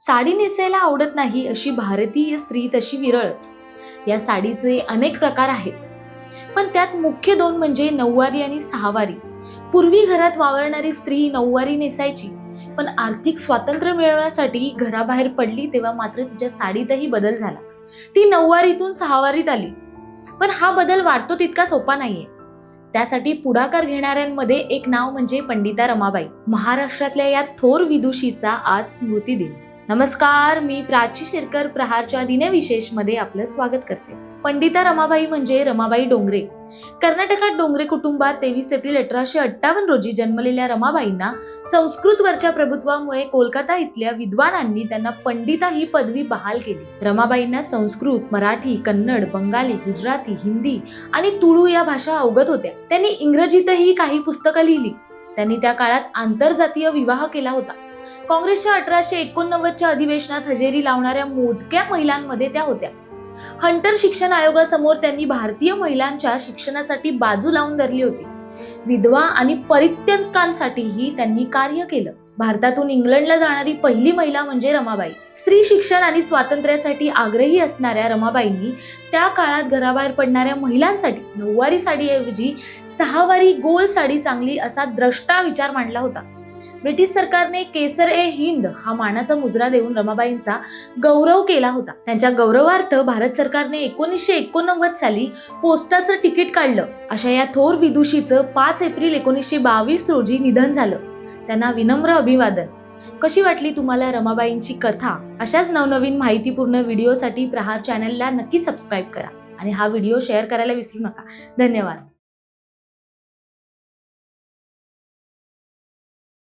साडी नेसायला आवडत नाही अशी भारतीय स्त्री तशी विरळच. या साडीचे अनेक प्रकार आहेत. पण त्यात मुख्य दोन म्हणजे नऊवारी आणि सहावारी. पूर्वी घरात वावरणारी स्त्री नऊवारी नेसायची पण आर्थिक स्वातंत्र्य मिळवण्यासाठी घराबाहेर पडली तेव्हा मात्र तिच्या साडीतही बदल झाला. ती नऊवारीतून सहावारीत आली. पण हा बदल वाटतो तितका सोपा नाहीये. त्यासाठी पुढाकार घेणाऱ्यांमध्ये एक नाव म्हणजे पंडिता रमाबाई. महाराष्ट्रातल्या या थोर विदुषीचा आज स्मृती दिन नमस्कार मी प्राची शिरकर प्रहारच्या दिनविशेषमध्ये आपलं स्वागत करते. पंडिता रमाबाई म्हणजे रमाबाई डोंगरे. कर्नाटकात डोंगरे कुटुंबात तेवीस एप्रिल अठराशे अठ्ठावन्न रोजी जन्मलेल्या रमाबाईंना संस्कृतवरच्या प्रभुत्वामुळे कोलकाता इथल्या विद्वानांनी त्यांना पंडिता ही पदवी बहाल केली. रमाबाईंना संस्कृत मराठी कन्नड बंगाली गुजराती हिंदी आणि तुळू या भाषा अवगत होत्या. त्यांनी इंग्रजीतही काही पुस्तकं लिहिली. त्यांनी त्या काळात आंतरजातीय विवाह केला होता. काँग्रेसच्या अठराशे एकोणनव्वदच्या अधिवेशनात हजेरी लावणाऱ्या मोजक्या महिलांमध्ये त्या होत्या. हंटर शिक्षण आयोगासमोर त्यांनी भारतीय महिलांच्या शिक्षणासाठी बाजू लावून धरली होती. विधवा आणि परित्यंकांसाठीही त्यांनी कार्य केलं. भारतातून इंग्लंडला जाणारी पहिली महिला म्हणजे रमाबाई. स्त्री शिक्षण आणि स्वातंत्र्यासाठी आग्रही असणाऱ्या रमाबाईंनी त्या काळात घराबाहेर पडणाऱ्या महिलांसाठी नऊवारी साडीऐवजी सहावारी गोल साडी चांगली असा द्रष्टा विचार मांडला होता. ब्रिटिश सरकारने केसर ए हिंद हा मानाचा मुजरा देऊन रमाबाईंचा गौरव केला होता. त्यांच्या गौरवार्थ भारत सरकारने एकोणीसशे एकोणनव्वद साली पोस्टाचं तिकीट काढलं. अशा या थोर विदुषीचं पाच एप्रिल एकोणीसशे बावीस रोजी निधन झालं. त्यांना विनम्र अभिवादन. कशी वाटली तुम्हाला रमाबाईंची कथा? अशाच नवनवीन माहितीपूर्ण व्हिडिओसाठी प्रहार चॅनलला नक्की सबस्क्राईब करा आणि हा व्हिडिओ शेअर करायला विसरू नका. धन्यवाद.